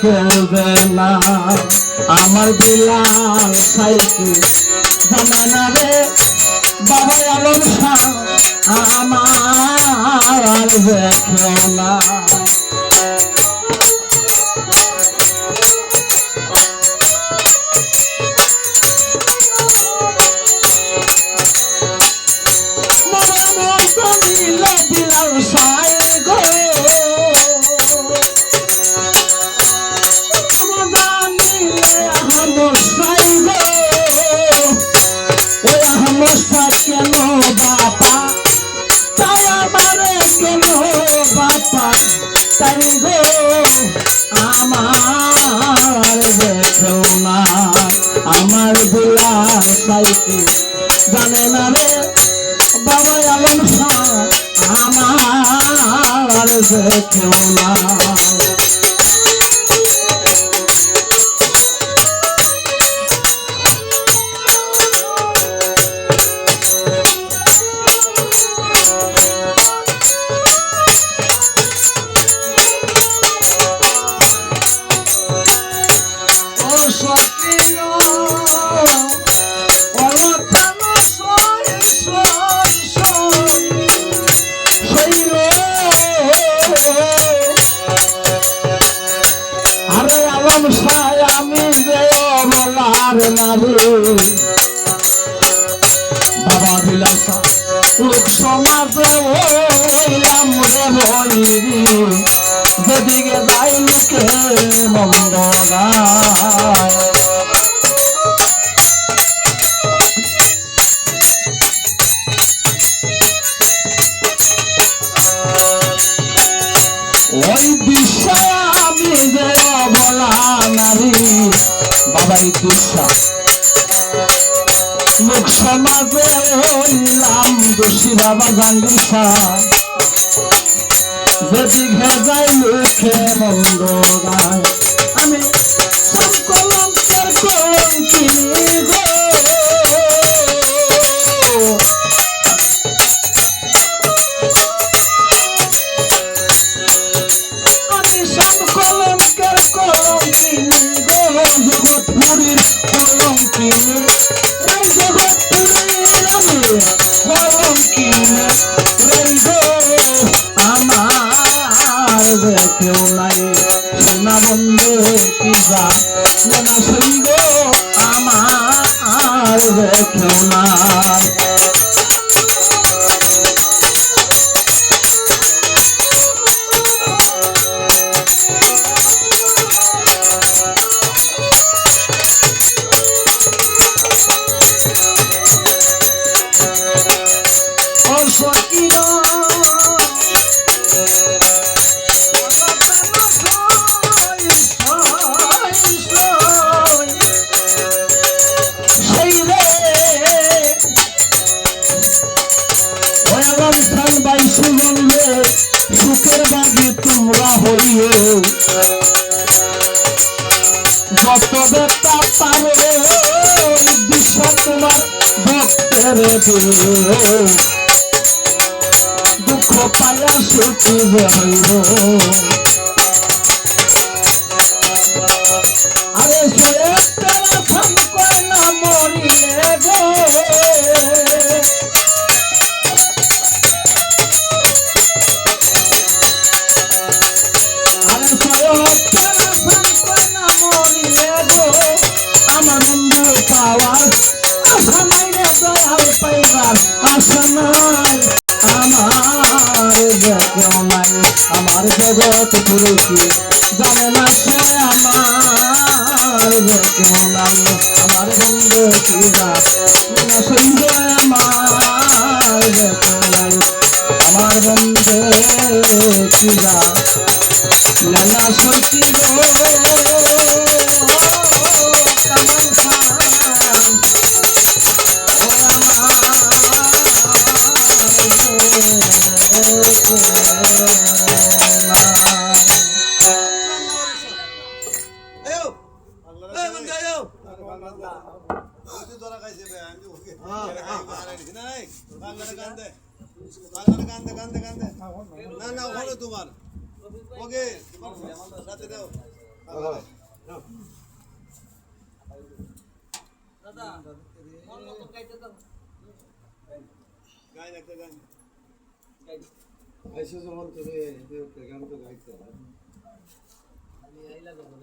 খেলবে না। আমার বিলাল সাইকেল জানে না রে বাবা আলম শাহ আমার আর দেখো না আমার বিলাল সাইকে। জানে না রে বাবা আলম আমার না নারী বাবা বিলাসা লোক সমাজে ওইলাম রে বইরি যেদিকে যাই লোকে মন্দ গায়। বাবাই বিশ্বাস লোক সমাজে হইলাম দোষী বাবা শাহ যেদিকে যাই লোকে মন্দ গায়। আমি কলঙ্কিনী গো জগৎপুরীর কলঙ্কিনী এই জগৎপুরীর আমি কলঙ্কিনী এই গো আমার দেখেও নাই সোনা বন্ধে কি যা সোনা সৈগ আমার দেখেও নাই যত বেতা পারে বিশ্ব তোমার ভক্তের দুঃখ পায়া সুখী হইব আরে মরিলে গো, আমার বন্ধু পাওয়ার আশা নাই। রে জগৎ জানে না সে আমার। দেখেও নাই, আমার বন্ধু না সইব আমার। দেখেও নাই, আমার বন্ধু কিরা নানা সত্যি গো। না না হলো তোমার ওকে তোমার দাও দাদা মন মতো গাইতে দাও গান একটা গান। গাই আইসো যখন তুমি গান তো গাইতে আমি আইলা দেবো